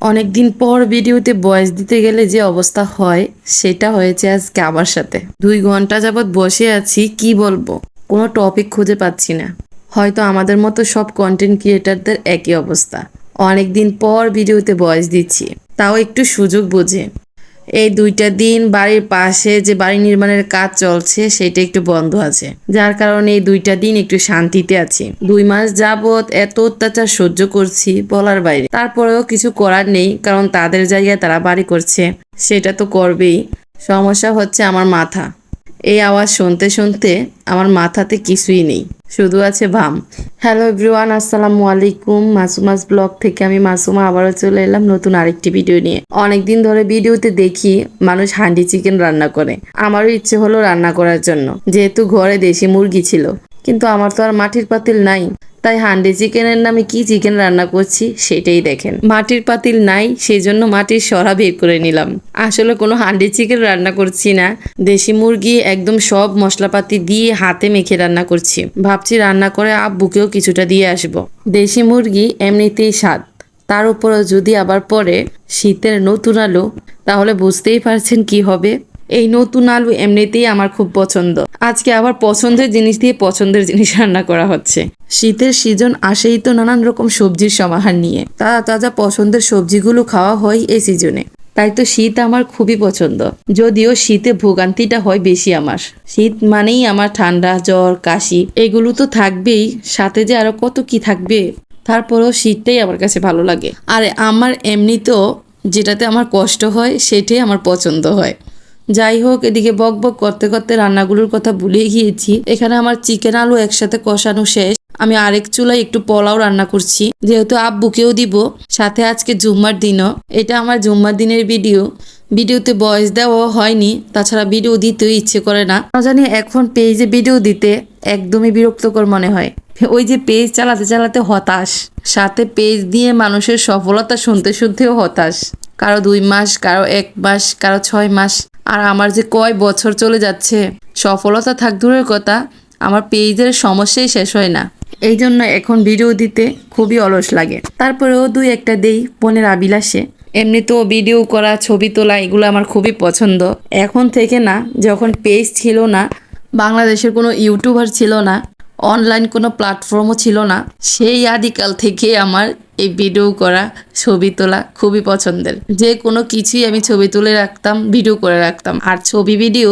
অনেকদিন পর ভিডিওতে বয়স দিতে গেলে যে অবস্থা হয়, সেটা হয়েছে আজকে আমার সাথে। দুই ঘণ্টা যাবৎ বসে আছি, কি বলব? কোনো টপিক খুঁজে পাচ্ছি না। হয়তো আমাদের মতো সব কন্টেন্ট ক্রিয়েটারদের একই অবস্থা। অনেকদিন পর ভিডিওতে বয়স দিচ্ছি। তাও একটু সুযোগ বুঝে। এই দুইটা দিন বাড়ির পাশে যে বাড়ি নির্মাণের কাজ চলছে সেটা একটু বন্ধ আছে। যার কারণে এই দুইটা দিন একটু শান্তিতে আছি। দুই মাস যাবৎ এত অত্যাচার সহ্য করছি বলার বাইরে। তারপরেও কিছু করার নেই, কারণ তাদের জায়গায় তারা বাড়ি করছে। সেটা তো করবেই। সমস্যা হচ্ছে আমার মাথা। এই আওয়াজ শুনতে শুনতে আমার মাথাতে কিছুই নেই। শুধু আছে বাম হ্যালো এভরিওয়ান আসসালামু আলাইকুম। মাসুমাস ব্লগ থেকে আমি মাসুমা আবারও চলে এলাম নতুন আরেকটি ভিডিও নিয়ে। অনেকদিন ধরে ভিডিওতে দেখি মানুষ হান্ডি চিকেন রান্না করে। আমারও ইচ্ছে হলো রান্না করার জন্য। যেহেতু ঘরে দেশি মুরগি ছিল। কিন্তু আমার তো আর মাটির পাতিল নাই। তাই হান্ডি চিকেনের নামে কি চিকেন রান্না করছি সেটাই দেখেন। মাটির পাতিল নাই সেই জন্য মাটির সরা বের করে নিলাম। আসলে কোনো হান্ডি চিকেন রান্না করছি না। দেশি মুরগি একদম সব মশলাপাতি দিয়ে হাতে মেখে রান্না করছি। ভাবছি রান্না করে আব্বুকেও কিছুটা দিয়ে আসব। দেশি মুরগি এমনিতেই স্বাদ। তার উপরও যদি আবার পরে শীতের নতুন আলু, তাহলে বুঝতেই পারছেন কি হবে। এই নতুন আলু এমনিতেই আমার খুব পছন্দ। আজকে আবার পছন্দের জিনিস দিয়ে পছন্দের জিনিস রান্না করা হচ্ছে। শীতের সিজন আসেই তো নানান রকম সবজির সমাহার নিয়ে। তাজা তাজা পছন্দের সবজিগুলো খাওয়া হয় এই সিজনে। তাই তো শীত আমার খুবই পছন্দ। যদিও শীতে ভোগান্তিটা হয় বেশি আমার। শীত মানেই আমার ঠান্ডা, জ্বর, কাশি, এগুলো তো থাকবেই। সাথে যে আরও কত কি থাকবে? তারপরেও শীতটাই আমার কাছে ভালো লাগে। আর আমার এমনিতেও যেটাতে আমার কষ্ট হয়, সেটাই আমার পছন্দ হয়। যাই হোক, এদিকে বক বক করতে করতে রান্নাগুলোর কথা ভুলে গিয়েছি। এখানে আমার চিকেন আলু একসাথে কষানো শেষ। আমি আরেক চুলায় একটু পোলাও রান্না করছি। যেহেতু আব্বুকেও দিব, সাথে আজকে জুম্মার দিনও। এটা আমার জুম্মার দিনের ভিডিও। ভিডিওতে বয়স দেওয়া হয়নি, তাছাড়া ভিডিও দিতেও ইচ্ছে করে না জানি এখন পেজে ভিডিও দিতে একদমই বিরক্তকর মনে হয়। ওই যে পেজ চালাতে চালাতে হতাশ, সাথে পেজ দিয়ে মানুষের সফলতা শুনতে শুনতেও হতাশ। কারও দুই মাস, কারও এক মাস, কারও ছয় মাস। আর আমার যে কয় বছর চলে যাচ্ছে, সফলতা থাক দূরের কথা, আমার পেজের সমস্যাই শেষ হয় না। এই জন্য এখন ভিডিও দিতে খুবই অলস লাগে। তারপরেও দুই একটা দেই বোনের আবিলাসে। এমনিতেও ভিডিও করা, ছবি তোলা, এগুলো আমার খুবই পছন্দ। এখন থেকে না, যখন পেজ ছিল না, বাংলাদেশের কোনো ইউটিউবার ছিল না অনলাইন কোনো প্ল্যাটফর্মও ছিল না। সেই আদিকাল থেকে আমার এই ভিডিও করা, ছবি তোলা খুবই পছন্দের। যে কোনো কিছুই আমি ছবি তুলে রাখতাম ভিডিও করে রাখতাম। আর ছবি ভিডিও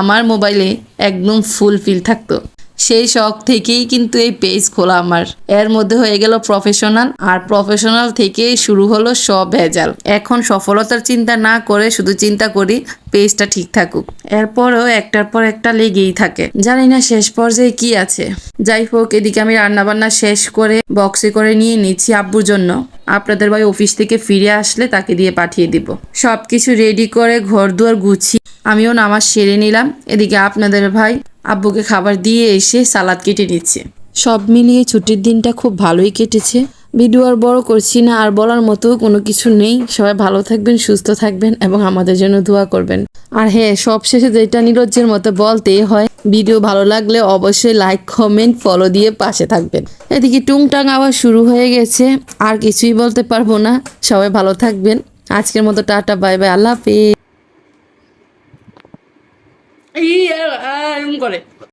আমার মোবাইলে একদম ফুলফিল থাকতো। সেই শখ থেকেই কিন্তু এই পেজ খোলা আমার। এর মধ্যে হয়ে গেল প্রফেশনাল আর প্রফেশনাল থেকেই শুরু হলো সব ভেজাল। এখন সফলতার চিন্তা না করে শুধু চিন্তা করি পেজটা ঠিক থাকুক। এরপরও একটার পর একটা লেগেই থাকে। জানি না শেষ পর্যায়ে কি আছে। যাই হোক, এদিকে আমি রান্নাবান্না শেষ করে বক্সে করে নিয়ে নিচ্ছি আব্বুর জন্য। আপনাদের ভাই অফিস থেকে ফিরে আসলে তাকে দিয়ে পাঠিয়ে দিব। সব কিছু রেডি করে ঘর দুয়ার গুছিয়ে আমিও নামাজ সেরে নিলাম। এদিকে আপনাদের ভাই আব্বুকে খাবার দিয়ে এসে সালাদ কেটে নিচ্ছে। সব মিলিয়ে ছুটির দিনটা খুব ভালোই কেটেছে। ভিডিও আর বড় করছি না, আর বলার মতো কোনো কিছু নেই। সবাই ভালো থাকবেন, সুস্থ থাকবেন এবং আমাদের জন্য দোয়া করবেন। আর হ্যাঁ সবশেষে যেটা নিরজ্জের মতো বলতে হয়, ভিডিও ভালো লাগলে অবশ্যই লাইক, কমেন্ট ফলো দিয়ে পাশে থাকবেন। এদিকে টুংটাং আবার শুরু হয়ে গেছে, আর কিছুই বলতে পারব না। সবাই ভালো থাকবেন। আজকের মতো টাটা, বাই বাই, আল্লাহ হাফিজ। এই আর- আর এরম করে